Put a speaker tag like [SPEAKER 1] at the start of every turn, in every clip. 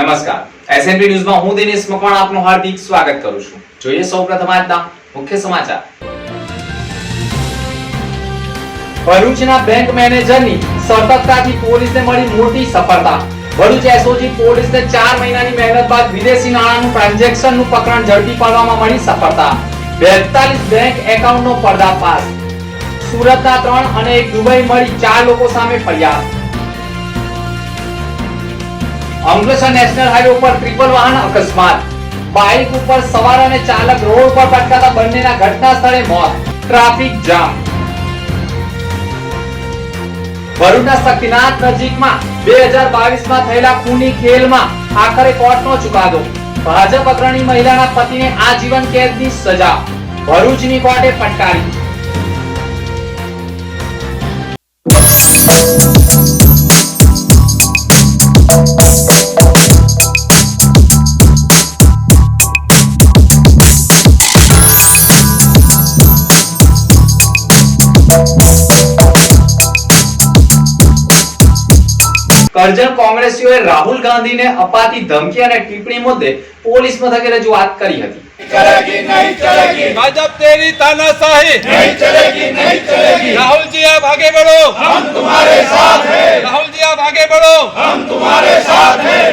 [SPEAKER 1] નમસ્કાર. એસએનપી ન્યૂઝમાં હું દિનેશ મકવાણ આપનું હાર્દિક સ્વાગત કરું છું. જોઈએ સૌપ્રથમ આજના મુખ્ય સમાચાર. ભરૂચના બેંક મેનેજરની સતર્કતાથી પોલીસને મળી મોટી સફળતા. ભરૂચ એસઓજી પોલીસને ચાર મહિનાની મહેનત બાદ વિદેશી નાણાંનું ટ્રાન્ઝેક્શનનું પ્રકરણ ઝડપી પાડવામાં મળી સફળતા. બેતાલીસ બેંક એકાઉન્ટનો પર્દાફાશ. સુરતના ત્રણ અને એક દુબઈ મળી ચાર લોકો સામે ફરિયાદ. અંકલેશ્વર નેશનલ હાઈવે ઉપર ટ્રિપલ વાહન અકસ્માત. બાઇક ઉપર સવાર અને ચાલક રોડ પર પટકાતા બંનેના ઘટના સ્થળે મોત. Traffic jam. ભરૂચના શક્તિનાથ નજીકમાં બે હજાર બાવીસમાં થયેલા ખૂની ખેલમાં આખરે કોર્ટનો ચુકાદો. ભાજપ અગ્રણી મહિલાના પતિને આજીવન કેદની સજા. ભરૂચની કોર્ટે ફટકારી. કરજણ કોંગ્રેસીઓએ રાહુલ ગાંધીને અપાતી ધમકી અને ટિપ્પણી મુદ્દે પોલીસ મથકે રજૂઆત કરી હતી.
[SPEAKER 2] ભાજપ
[SPEAKER 3] તેરી તાનાશાહી. નહીં ચલેગી નહીં
[SPEAKER 2] ચલેગી. રાહુલજી આપ આગે
[SPEAKER 3] બઢો હમ
[SPEAKER 2] તુમ્હારે સાથ
[SPEAKER 3] હૈ. રાહુલજી
[SPEAKER 2] આપ આગે
[SPEAKER 3] બઢો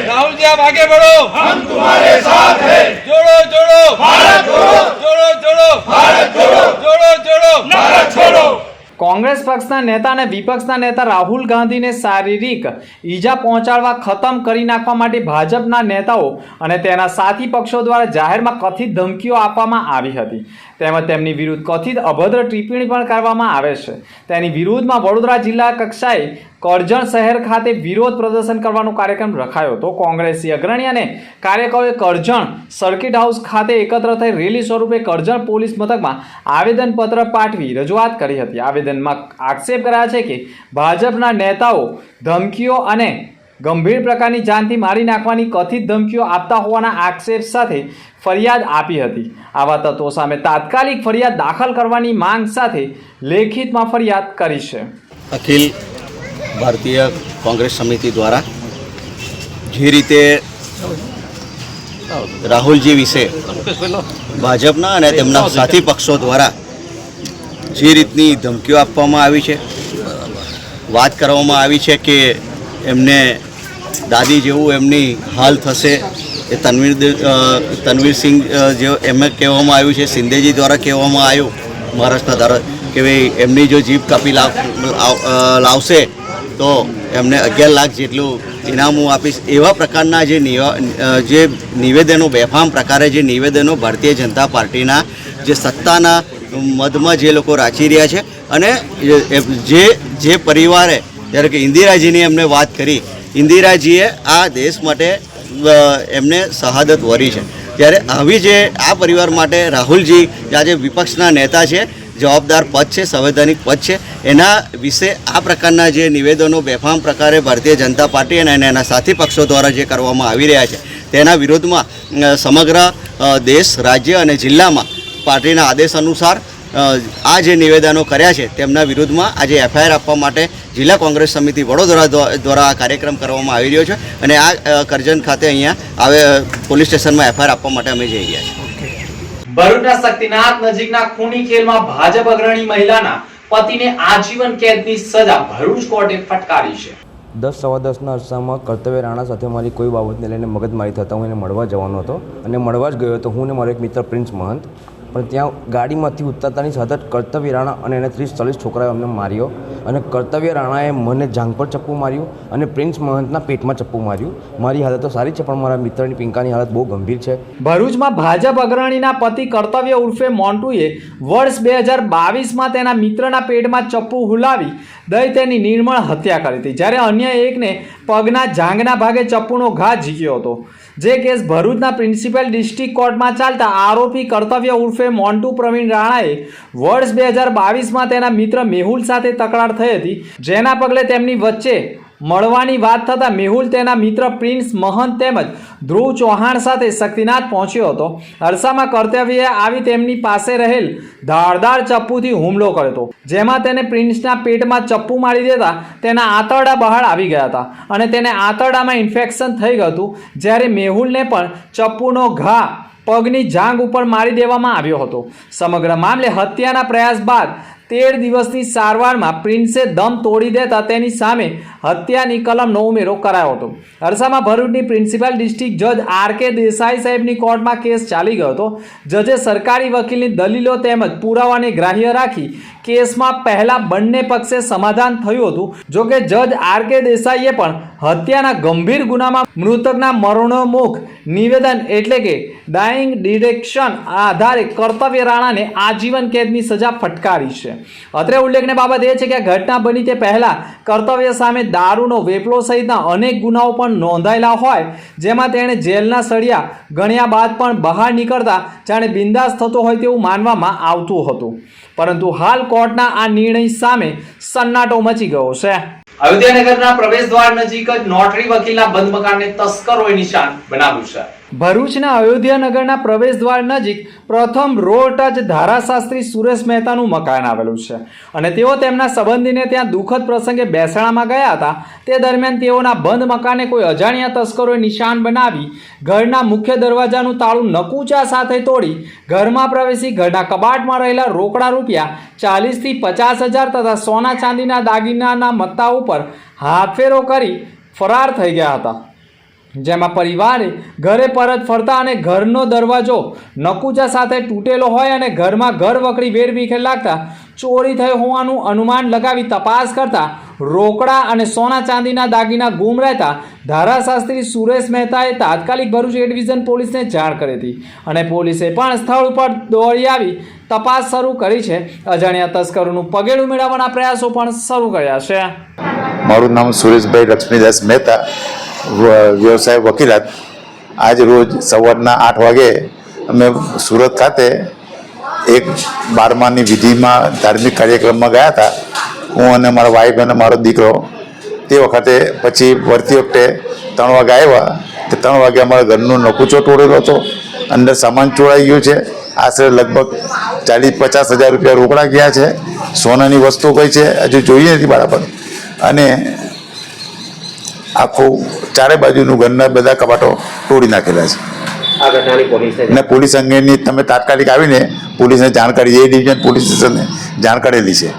[SPEAKER 3] રાહુલજી
[SPEAKER 2] આપ આગે
[SPEAKER 1] બઢો પક્ષના નેતા અને વિપક્ષના નેતા રાહુલ ગાંધીને શારીરિક ઈજા પહોંચાડવા ખતમ કરી નાખવા માટે ભાજપના નેતાઓ અને તેના સાથી પક્ષો દ્વારા જાહેરમાં કથિત ધમકીઓ આપવામાં આવી હતી. તેમજ તેમની વિરુદ્ધ કથિત અભદ્ર ટિપ્પણી પણ કરવામાં આવે છે. તેની વિરુદ્ધમાં વડોદરા જિલ્લા કક્ષાએ કરજણ શહેર ખાતે વિરોધ પ્રદર્શન કરવાનો કાર્યક્રમ રખાયો હતો. કોંગ્રેસી અગ્રણી અને કાર્યકરોએ કરજણ સર્કિટ હાઉસ ખાતે એકત્ર થઈ રેલી સ્વરૂપે કરજણ પોલીસ મથકમાં આવેદનપત્ર પાઠવી રજૂઆત કરી હતી. આવેદનમાં આક્ષેપ કરાયા છે કે ભાજપના નેતાઓ ધમકીઓ અને ગંભીર પ્રકારની જાનથી મારી નાખવાની કથિત ધમકીઓ આપતા હોવાના આક્ષેપ સાથે ફરિયાદ આપી હતી. આવા તત્વો સામે તાત્કાલિક ફરિયાદ દાખલ કરવાની માંગ સાથે લેખિતમાં ફરિયાદ કરી છે.
[SPEAKER 4] અખિલ ભારતીય કોંગ્રેસ સમિતિ દ્વારા જે રીતે રાહુલજી વિશે ભાજપના અને તેમના સાથી પક્ષો દ્વારા જે રીતની ધમકીઓ આપવામાં આવી છે, વાત કરવામાં આવી છે કે એમને દાદી જેવું એમની હાલ થશે એ તનવીર તનવીરસિંહ જે એમને કહેવામાં આવ્યું છે, સિંધેજી દ્વારા કહેવામાં આવ્યું મહારાષ્ટ્ર દ્વારા કે ભાઈ એમની જો જીપ કાપી લાવ લાવ- લાવશે, તો એમને અગિયાર લાખ જેટલું ઇનામ આપીશ. એવા પ્રકારના જે જે નિવેદનો, બેફામ પ્રકારે જે નિવેદનો ભારતીય જનતા પાર્ટીના જે સત્તાના મદમાં જે લોકો રાચી રહ્યા છે અને જે જે પરિવારે, જ્યારે કે ઇન્દિરાજીની એમને વાત કરી ઇન્દિરાજીએ આ દેશ માટે એમને શહાદત વરી છે. ત્યારે આવી જે આ પરિવાર માટે રાહુલજી આજે વિપક્ષના નેતા છે, જવાબદાર પદ છે, સંવૈધાનિક પદ છે, એના વિશે આ પ્રકારના જે નિવેદનો બેફામ પ્રકારે ભારતીય જનતા પાર્ટી અને એના સાથી પક્ષો દ્વારા જે કરવામાં આવી રહ્યા છે, તેના વિરોધમાં સમગ્ર દેશ, રાજ્ય અને જિલ્લામાં પાર્ટીના આદેશ અનુસાર આ જે નિવેદનો કર્યા છે તેમના વિરુદ્ધમાં આજે એફઆઈઆર આપવા માટે જિલ્લા કોંગ્રેસ સમિતિ વડોદરા દ્વા- દ્વારા આ કાર્યક્રમ કરવામાં આવી રહ્યો છે અને આ કરજણ ખાતે અહીંયા આવે પોલીસ સ્ટેશનમાં એફઆઈઆર આપવા માટે અમે જઈ રહ્યા છીએ.
[SPEAKER 1] ભરૂચના શક્તિનાથ નજીકના ખૂની ખેલમાં ભાજપ અગ્રણી મહિલાના પતિને આજીવન કેદની સજા ભરૂચ કોર્ટે ફટકારી છે.
[SPEAKER 5] દસ સવા દસના અરસામાં કર્તવ્ય રાણા સાથે મારી કોઈ બાબતને લઈને મગજમારી થતાં હું એને મળવા જવાનો હતો અને મળવા જ ગયો હતો. હું ને મારો એક મિત્ર પ્રિન્સ મહંત. પણ ત્યાં ગાડીમાંથી ઉતરતાની સાથે કર્તવ્ય રાણા અને એને ત્રીસ ચાલીસ છોકરાએ અમને માર્યો અને કર્તવ્ય રાણાએ મને જાંઘ પર ચપ્પુ માર્યું અને પ્રિન્સ મહંતના પેટમાં ચપ્પુ માર્યું. મારી હાલત તો સારી છે, પણ મારા મિત્રની પિંકાની હાલત બહુ ગંભીર છે.
[SPEAKER 1] ભરૂચમાં ભાજપ અગ્રણીના પતિ કર્તવ્ય ઉર્ફે મોન્ટુએ વર્ષ બે હજાર બાવીસમાં તેના મિત્રના પેટમાં ચપ્પુ હુલાવી દઈ તેની નિર્મળ હત્યા કરી હતી. જ્યારે અન્ય એકને પગના જાંઘના ભાગે ચપ્પુનો ઘા ઝીક્યો હતો. જે કેસ ભરૂચના પ્રિન્સિપલ ડિસ્ટ્રિક્ટ કોર્ટમાં ચાલતા આરોપી કર્તવ્ય ઉર્ફે મોન્ટુ પ્રવીણ રાણાએ વર્ષ બે હજાર બાવીસમાં તેના મિત્ર મેહુલ સાથે તકરાર થઈ હતી, જેના પગલે તેમની વચ્ચે મળવાની વાત થતાં મેહુલ તેના મિત્ર પ્રિન્સ મહંત તેમજ ધ્રુવ ચૌહાણ સાથે શક્તિનાથ પહોંચ્યો હતો. અરસામાં કર્તવ્યએ આવી તેમની પાસે રહેલ ધારદાર ચપ્પુથી હુમલો કર્યો હતો. જેમાં તેને પ્રિન્સના પેટમાં ચપ્પુ મારી દેતા તેના આંતરડા બહાર આવી ગયા હતા અને તેને આંતરડામાં ઇન્ફેક્શન થઈ ગયું હતું. જ્યારે મેહુલને પણ ચપ્પુનો ઘા પગની જાંગ ઉપર મારી દેવામાં આવ્યો હતો. સમગ્ર મામલે હત્યાના પ્રયાસ બાદ તેર દિવસની સારવારમાં પ્રિન્સે દમ તોડી દેતા તેની સામે હત્યાની કલમનો ઉમેરો કરાયો હતો. અરસામાં ભરૂચની પ્રિન્સિપાલ ડિસ્ટ્રિક્ટ જજ આર કે દેસાઈ સાહેબની કોર્ટમાં કેસ ચાલી ગયો હતો. જજે સરકારી વકીલની દલીલો તેમજ પુરાવાને ગ્રાહ્ય રાખી કેસમાં પહેલાં બંને પક્ષે સમાધાન થયું હતું. જોકે જજ આર કે દેસાઈએ પણ હત્યાના ગંભીર ગુનામાં મૃતકના મરણોમુખ નિવેદન એટલે કે ડાઇંગ ડિરેક્શન આધારે કર્તવ્ય રાણાને આજીવન કેદની સજા ફટકારી છે. અત્રે ઉલ્લેખનીય બાબત એ છે કે ઘટના બની તે પહેલાં કર્તવ્ય સામે દારૂનો વેપલો સહિતના અનેક ગુનાઓ પણ નોંધાયેલા હોય, જેમાં તેણે જેલના સળિયા ગણ્યા બાદ પણ બહાર નીકળતા જાણે બિંદાસ થતો હોય તેવું માનવામાં આવતું હતું. પરંતુ હાલ કોર્ટના આ નિર્ણય સામે સન્નાટો મચી ગયો છે. અયોધ્યાનગરના પ્રવેશ દ્વાર નજીક જ નોટરી વકીલના બંધ મકાનને તસ્કરોએ નિશાન બનાવ્યું છે. ભરૂચના અયોધ્યાનગરના પ્રવેશ દ્વાર નજીક પ્રથમ રોડ ટચ ધારાશાસ્ત્રી સુરેશ મહેતાનું મકાન આવેલું છે. અને તેઓ તેમના સંબંધીને ત્યાં દુઃખદ પ્રસંગે બેસણામાં ગયા હતા. તે દરમિયાન તેઓના બંધ મકાને કોઈ અજાણ્યા તસ્કરોએ નિશાન બનાવી ઘરના મુખ્ય દરવાજાનું તાળું નકુચા સાથે તોડી ઘરમાં પ્રવેશી ઘરના કબાટમાં રહેલા રોકડા રૂપિયા ચાલીસથી પચાસ હજાર તથા સોના ચાંદીના દાગીનાના મત્તા ઉપર હાથફેરો કરી ફરાર થઈ ગયા હતા. જેમાં પરિવારે ઘરે પરત ફરતા અને ઘરનો દરવાજો નકુચા સાથે તૂટેલો હોય અને ઘરમાં ઘર વકડી વેરવિખેર લાગતા ચોરી થઈ હોવાનું અનુમાન લગાવી તપાસ કરતા રોકડા અને સોના ચાંદીના દાગીના ગુમ રહેતા ધારાશાસ્ત્રી સુરેશ મહેતાએ તાત્કાલિક ભરૂચ એ ડિવિઝન પોલીસને જાણ કરી હતી અને પોલીસે પણ સ્થળ ઉપર દોડી આવી તપાસ શરૂ કરી છે. અજાણ્યા તસ્કરોનું પગેડું મેળવવાના પ્રયાસો પણ શરૂ કર્યા છે.
[SPEAKER 6] મારું નામ સુરેશભાઈ લક્ષ્મીદાસ મહેતા. વ્યવસાય વકીલાત આજ રોજ સવારના આઠ વાગે અમે સુરત ખાતે એક બારમાની વિધિમાં ધાર્મિક કાર્યક્રમમાં ગયા હતા. હું અને મારા વાઈફ અને મારો દીકરો તે વખતે પછી વળતી વખતે ત્રણ વાગે આવ્યા. તે ત્રણ વાગે અમારા ઘરનો નકુચો તોડેલો હતો. અંદર સામાન ચોરાઈ ગયું છે. આશરે લગભગ ચાલીસ પચાસ હજાર રૂપિયા રોકડા ગયા છે. સોનાની વસ્તુ કઈ છે હજુ જોઈએ નથી બરાબર અને આખું ચારે બાજુનું ઘરના બધા કબાટો તોડી નાખેલા છે.
[SPEAKER 7] આ
[SPEAKER 6] અને પોલીસ અંગેની તમે તાત્કાલિક આવીને પોલીસને જાણ કરી એ ડિવિઝન પોલીસ સ્ટેશનને જાણ કરેલી છે.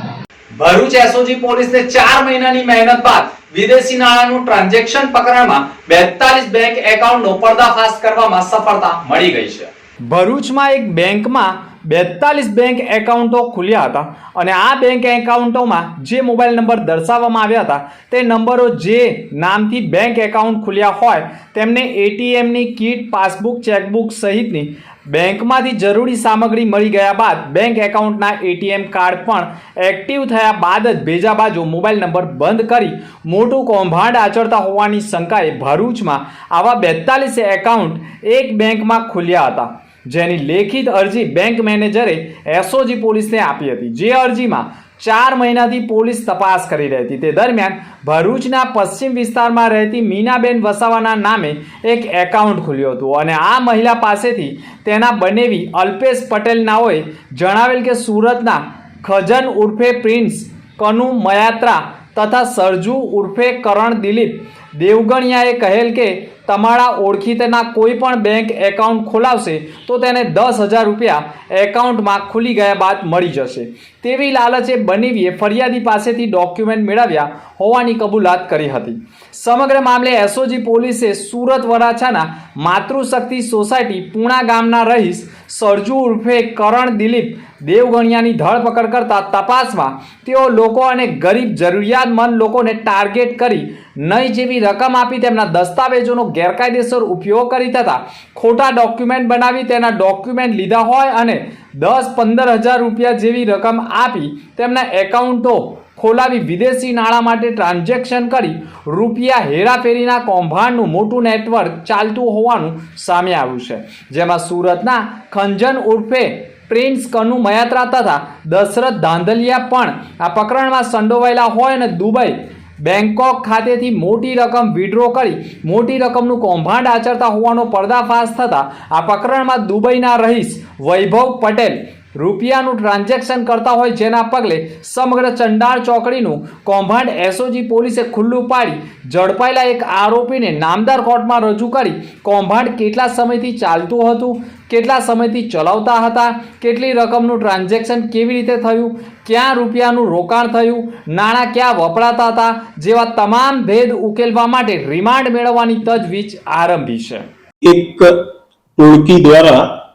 [SPEAKER 1] ભરૂચ એસઓજી પોલીસને ચાર મહિનાની મહેનત બાદ વિદેશી નાણાંનું ટ્રાન્ઝેક્શન પકડવામાં બેતાલીસ બેંક એકાઉન્ટનો પર્દાફાશ કરવામાં સફળતા મળી ગઈ છે. ભરૂચમાં એક બેંકમાં બેતાલીસ બેંક એકાઉન્ટો ખુલ્યા હતા અને આ બેંક એકાઉન્ટોમાં જે મોબાઈલ નંબર દર્શાવવામાં આવ્યા હતા તે નંબરો જે નામથી બેંક એકાઉન્ટ ખુલ્યા હોય તેમને એટીએમની કીટ પાસબુક ચેકબુક સહિતની બેંકમાંથી જરૂરી સામગ્રી મળી ગયા બાદ બેંક એકાઉન્ટના એટીએમ કાર્ડ પણ એક્ટિવ થયા બાદ જ ભેજા બાજુ મોબાઈલ નંબર બંધ કરી મોટું કૌભાંડ આચરતા હોવાની શંકાએ ભરૂચમાં આવા બેતાલીસ એકાઉન્ટ એક બેંકમાં ખુલ્યા હતા. જેની લેખિત અરજી બેંક મેનેજરે એસઓજી પોલીસને આપી હતી. જે અરજીમાં ચાર મહિનાથી પોલીસ તપાસ કરી રહી હતી. તે દરમિયાન ભરૂચના પશ્ચિમ વિસ્તારમાં રહેતી મીનાબેન વસાવાના નામે એક એકાઉન્ટ ખુલ્યું હતું અને આ મહિલા પાસેથી તેના બનેવી અલ્પેશ પટેલ નાઓએ જણાવેલ કે સુરતના ખજન ઉર્ફે પ્રિન્સ, કનુ મયાત્રા તથા સરજુ ઉર્ફે કરણ દિલીપ દેવગણિયાએ કહેલ કે તમારા ઓળખીતાના કોઈ પણ બેંક એકાઉન્ટ ખોલાવશે, તો તેને દસ હજાર રૂપિયા એકાઉન્ટમાં ખુલી ગયા બાદ મળી જશે. તેવી લાલચે બનીવીએ ફરિયાદી પાસેથી ડોક્યુમેન્ટ મેળવ્યા હોવાની કબૂલાત કરી હતી. સમગ્ર મામલે એસઓજી પોલીસે સુરત વરાછાના માતૃશક્તિ સોસાયટી પૂણા ગામના રહીશ સરજુ ઉર્ફે કરણ દિલીપ દેવગણિયાની ધરપકડ કરતા તપાસમાં તેઓ લોકો અને ગરીબ જરૂરિયાતમંદ લોકોને ટાર્ગેટ કરી નહીં જેવી રકમ આપી તેમના દસ્તાવેજોનો ગેરકાયદેસર ઉપયોગ કરી તથા ખોટા ડોક્યુમેન્ટ બનાવી તેના ડોક્યુમેન્ટ લીધા હોય અને દસ પંદર હજાર રૂપિયા જેવી રકમ આપી તેમના એકાઉન્ટો ખોલાવી વિદેશી નાણાં માટે ટ્રાન્ઝેક્શન કરી રૂપિયા હેરાફેરીના કૌભાંડનું મોટું નેટવર્ક ચાલતું હોવાનું સામે આવ્યું છે. જેમાં સુરતના ખંજન ઉર્ફે પ્રિન્સ કનુ મયાત્રા તથા દશરથ ધાંધલિયા પણ આ પ્રકરણમાં સંડોવાયેલા હોય અને દુબઈ બેંકોક ખાતેથી મોટી રકમ વિડ્રો કરી, મોટી રકમનું કૌભાંડ આચરતા હોવાનો પર્દાફાશ થતાં આ પ્રકરણમાં દુબઈના રહીશ વૈભવ પટેલ રૂપિયાનું ટ્રાન્ઝેક્શન કરતા હોય જેના પગલે સમગ્ર ચંડાળ ચોકડીનું કૌભાંડ એસઓજી પોલીસે ખુલ્લું પાડી ઝડપાયેલા એક આરોપીને નામદાર કોર્ટમાં રજૂ કરી કૌભાંડ કેટલા સમયથી ચાલતું હતું, કેટલા સમયથી ચલાવતા હતા, કેટલી રકમનું ટ્રાન્ઝેક્શન કેવી રીતે થયું, ક્યાં રૂપિયાનું રોકાણ થયું, નાણાં ક્યાં વપરાતા હતા, જેવા તમામ ભેદ ઉકેલવા માટે રિમાન્ડ મેળવવાની તજવીજ આરંભી છે.
[SPEAKER 7] એક ટોળકી દ્વારા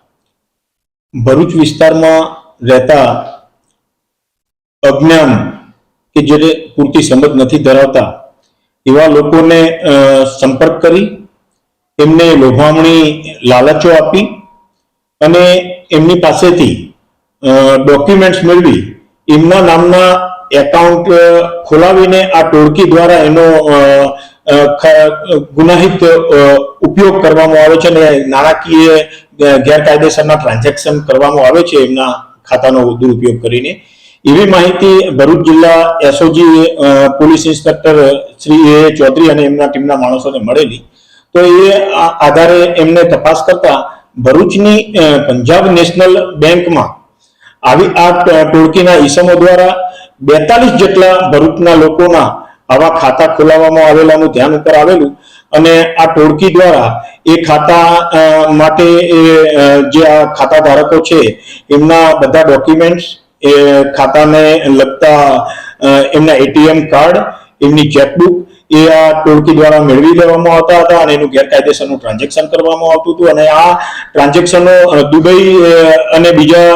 [SPEAKER 7] ભરૂચ વિસ્તારમાં રહેતા અજ્ઞાન કે જેને પૂરતી સમજ નથી ધરાવતા, એવા લોકોને સંપર્ક કરી, એમને લોભામણી લાલચો આપી અને એમની પાસેથી ડોક્યુમેન્ટ્સ મેળવી, એમના નામના એકાઉન્ટ ખોલાવીને આ ટોળકી દ્વારા એનો ગુનાહિત ઉપયોગ કરવામાં આવે છે અને નાણાકીય ગેરકાયદેસરના ટ્રાન્ઝેક્શન કરવામાં આવે છે એમના ખાતાનો દુરુપયોગ કરીને. એવી માહિતી ભરૂચ જિલ્લા SOG police inspector Shri A Chaudhari અને એમના ટીમના માણસોને મળેલી. તો એ આધારે એમને તપાસ કરતા ભરૂચની પંજાબ નેશનલ બેંકમાં આવી આ ટોળકીના ઈસમો દ્વારા બેતાલીસ જેટલા ભરૂચના લોકોના આવા ખાતા ખોલાવવામાં આવેલાનું ધ્યાન ઉપર આવેલું. અને આ ટોળકી દ્વારા એ ખાતા માટે જે આ ખાતા ધારકો છે, એમના બધા ડોક્યુમેન્ટ્સ એ ખાતાને લગતા એમના એટીએમ કાર્ડ એમની ચેકબુક એ આ ટોળકી દ્વારા મેળવી લેવામાં આવતા હતા અને એનું ગેરકાયદેસરનું ટ્રાન્ઝેક્શન કરવામાં આવતું હતું. અને આ ટ્રાન્ઝેક્શનો દુબઈ અને બીજા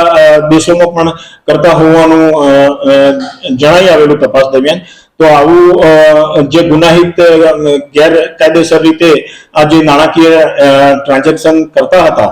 [SPEAKER 7] દેશોમાં પણ કરતા હોવાનું જણાઈ આવેલું તપાસ દરમિયાન તો આવું જે ગુનાહિત ગેરકાયદેસર રીતે આ જે નાણાકીય ટ્રાન્ઝેક્શન કરતા હતા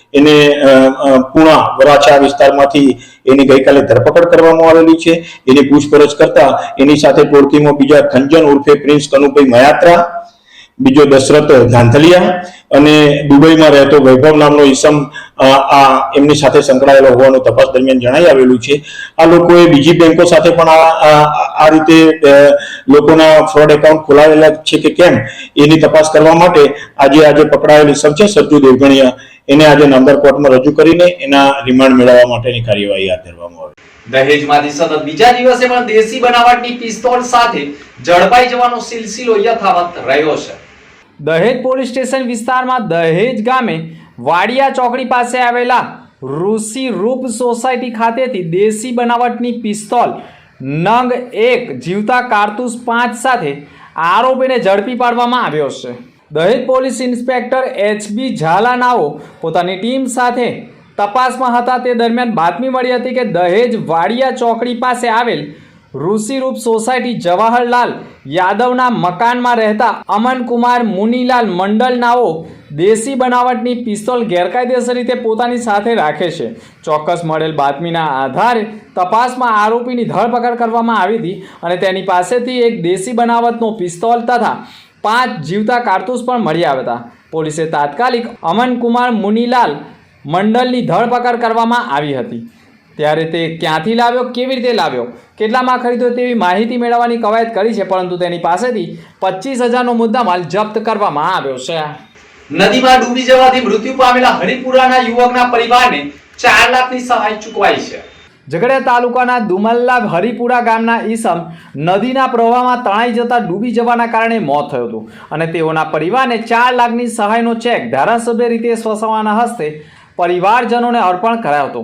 [SPEAKER 7] એને પુણા વરાછા વિસ્તારમાંથી એની ગઈકાલે ધરપકડ કરવામાં આવેલી છે. એની પૂછપરછ કરતા એની સાથે ટોળકીમાં બીજા ખંજન ઉર્ફે પ્રિન્સ કનુભાઈ મયાત્રા, બીજો દશરથ ધાંધલિયા અને દુબઈમાં રહેતો વૈભવ નામનો ઈસમ આ એમની સાથે સંકળાયેલો હોવાનું તપાસ દરમિયાન જણાઈ આવેલું છે. આ લોકોએ બીજી બેંકો સાથે પણ આ રીતે લોકોના ફ્રોડ એકાઉન્ટ ખોલાવેલા છે કે કેમ એની તપાસ કરવા માટે આજે આજે પકડાયેલ ઈસમ છે સરજુ દેવગણિયા. એને આજે નામદાર કોર્ટમાં રજૂ કરીને એના રિમાન્ડ મેળવવા માટેની કાર્યવાહી હાથ ધરવામાં આવી.
[SPEAKER 1] દહેજમાંથી સતત બીજા દિવસે પણ દેશી બનાવટની પિસ્તોલ સાથે ઝડપાઈ જવાનો સિલસિલો યથાવત રહ્યો છે. દહેજ પોલીસ સ્ટેશન વિસ્તારમાં દહેજ ગામે વાડિયા ચોકડી પાસે આવેલા ઋષિ રૂપ સોસાયટી ખાતેથી દેશી બનાવટની પિસ્તોલ નંગ એક જીવતા કારતૂસ પાંચ સાથે આરોપીને ઝડપી પાડવામાં આવ્યો છે. દહેજ police inspector H B Jhala નાઓ પોતાની ટીમ સાથે તપાસમાં હતા. તે દરમિયાન બાતમી મળી હતી કે દહેજ વાડિયા ચોકડી પાસે આવેલ ઋષિરૂપ સોસાયટી જવાહરલાલ યાદવના મકાનમાં રહેતા અમનકુમાર મુનીલાલ મંડલનાઓ દેશી બનાવટની પિસ્તોલ ગેરકાયદેસર રીતે પોતાની સાથે રાખે છે. ચોક્કસ મળેલ બાતમીના આધારે તપાસમાં આરોપીની ધરપકડ કરવામાં આવી હતી અને તેની પાસેથી એક દેશી બનાવટનો પિસ્તોલ તથા પાંચ જીવતા કારતૂસ પણ મળી આવ્યા હતા. પોલીસે તાત્કાલિક અમનકુમાર મુનીલાલ મંડલની ધરપકડ કરવામાં આવી હતી. ત્યારે તે ક્યાંથી લાવ્યો, કેવી રીતે લાવ્યો, કેટલામાં ખરીદ્યો તેવી માહિતી મેળવવાની કવાયત કરી છે, પરંતુ તેની પાસેથી પચીસ હજારનો મુદ્દામાલ જપ્ત કરવામાં આવ્યો છે. નદીમાં ડૂબી જવાથી મૃત્યુ પામેલા હરિપુરાના યુવકના પરિવારને ચાર લાખની સહાય ચૂકવાઈ છે. ઝઘડિયા તાલુકાના દુમલ્લા હરિપુરા ગામના ઈસમ નદીના પ્રવાહમાં તણાઈ જતા ડૂબી જવાના કારણે મોત થયું હતું. અને તેઓના પરિવારને ચાર લાખની સહાયનો ચેક ધારાસભ્ય રીતે સ્વસવાના હસ્તે પરિવારજનોને અર્પણ કરાયો હતો.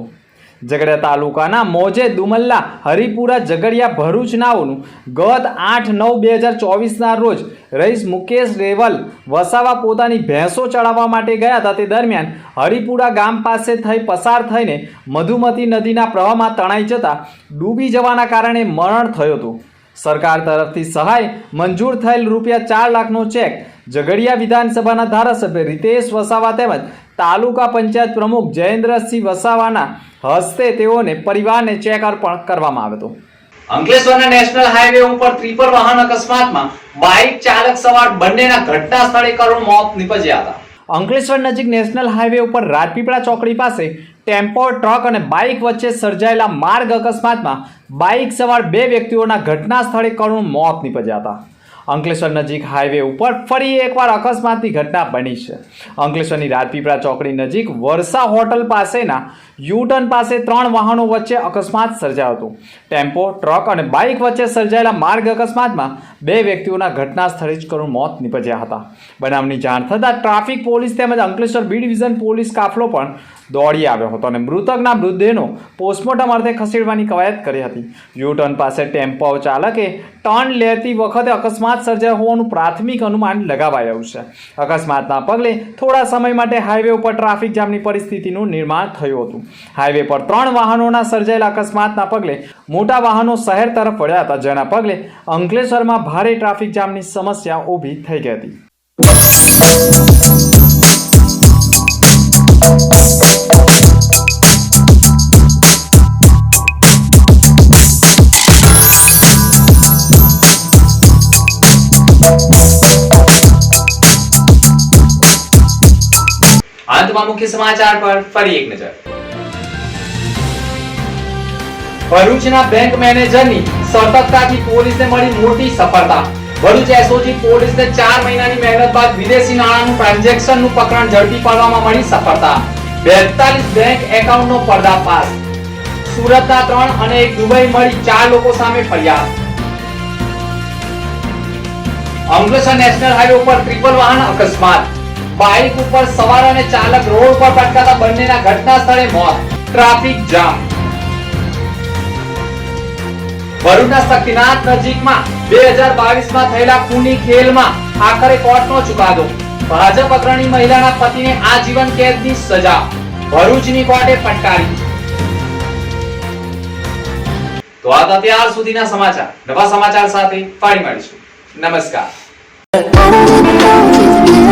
[SPEAKER 1] ઝઘડિયા તાલુકાના મોજે દુમલ્લા હરિપુરા ઝઘડિયા ભરૂચ નાવનું ગત આઠ નવ બે હજાર ચોવીસના રોજ રઈસ મુકેશ રેવલ વસાવા પોતાની ભેંસો ચડાવવા માટે ગયા હતા. તે દરમિયાન હરિપુરા ગામ પાસે થઈ પસાર થઈને મધુમતી નદીના પ્રવાહમાં તણાઈ જતા ડૂબી જવાના કારણે મરણ થયું હતું. સરકાર તરફથી સહાય મંજૂર થયેલ રૂપિયા ચાર લાખનો ચેક ઝઘડિયા વિધાનસભાના ધારાસભ્ય રીતેશ વસાવા તેમજ તાલુકા પંચાયત પ્રમુખ જયેન્દ્રસિંહ વસાવાના હસ્તે તેઓને પરિવારને ચેક અર્પણ કરવામાં આવ્યો હતો. અંકલેશ્વરના નેશનલ હાઈવે ઉપર ત્રિપર વાહન અકસ્માતમાં બાઇક ચાલક સવાર બંનેના ઘટના સ્થળે કરુણ મોત નીપજ્યા હતા. અંકલેશ્વર નજીક નેશનલ હાઈવે ઉપર રાજપીપળા ચોકડી પાસે ટેમ્પો ટ્રક અને બાઇક વચ્ચે સર્જાયેલા માર્ગ અકસ્માતમાં બાઇક સવાર બે વ્યક્તિઓના ઘટના સ્થળે કરુણ મોત નીપજ્યા હતા. અંકલેશ્વર નજીક હાઈવે ઉપર ફરી એકવાર અકસ્માતની ઘટના બની છે. અંકલેશ્વરની રાજપીપળા ચોકડી નજીક વર્ષા હોટલ પાસેના યુટર્ન પાસે ત્રણ વાહનો વચ્ચે અકસ્માત સર્જાયો હતો. ટેમ્પો, ટ્રક અને બાઇક વચ્ચે સર્જાયેલા માર્ગ અકસ્માતમાં બે વ્યક્તિઓના ઘટના સ્થળે જ કરુણ મોત નીપજ્યા હતા. બનાવની જાણ થતાં ટ્રાફિક પોલીસ તેમજ અંકલેશ્વર બી ડિવિઝન પોલીસ કાફલો પણ દોડી આવ્યો હતો અને મૃતકના મૃતદેહનો પોસ્ટમોર્ટમ અર્થે ખસેડવાની કવાયત કરી હતી. યુટર્ન પાસે ટેમ્પો ચાલકે ટર્ન લેતી વખતે અકસ્માત સર્જાયો હોવાનું પ્રાથમિક અનુમાન લગાવાયું છે. અકસ્માતના પગલે થોડા સમય માટે હાઈવે ઉપર ટ્રાફિક જામની પરિસ્થિતિનું નિર્માણ થયું હતું. હાઈવે પર ત્રણ વાહનોના સર્જાયેલા અકસ્માતના પગલે મોટા વાહનો શહેર તરફ વળ્યા હતા, જેના પગલે અંકલેશ્વરમાં ભારે ટ્રાફિક જામની સમસ્યા ઊભી થઈ ગઈ હતી. મુખ્ય સમાચાર પર ફરી એક નજર ભરૂચના બેંક મેનેજરની સતર્કતાથી પોલીસને મળી મોટી સફળતા ભરૂચ એસઓજી પોલીસને ચાર મહિનાની મહેનત બાદ વિદેશી નાણાંનું ટ્રાન્ઝેક્શનનું પ્રકરણ ઝડપી પાડવામાં મળી સફળતા। બેતાલીસ બેંક એકાઉન્ટનો પર્દાફાશ। સુરતના ત્રણ અને એક દુબઈ મળી ચાર લોકો સામે ફરિયાદ। અંકલેશ્વર નેશનલ હાઈવે ઉપર ટ્રિપલ વાહન અકસ્માત. બાઇક ઉપર સવાર અને ચાલક રોડ પર પટકાતા બંનેના ઘટના સ્થળે મોત. Traffic jam. ભરૂચના શક્તિનાથ નજીકમાં બે હજાર બાવીસમાં થયેલા ખૂની ખેલમાં આખરે કોર્ટનો ચુકાદો. ભાજપ અગ્રણી મહિલાના પતિને આજીવન કેદની સજા. ભરૂચની કોર્ટે ફટકારી. તો આ અત્યાર સુધીના સમાચાર. નવા સમાચાર સાથે ફરી મળીશું. નમસ્કાર. I don't know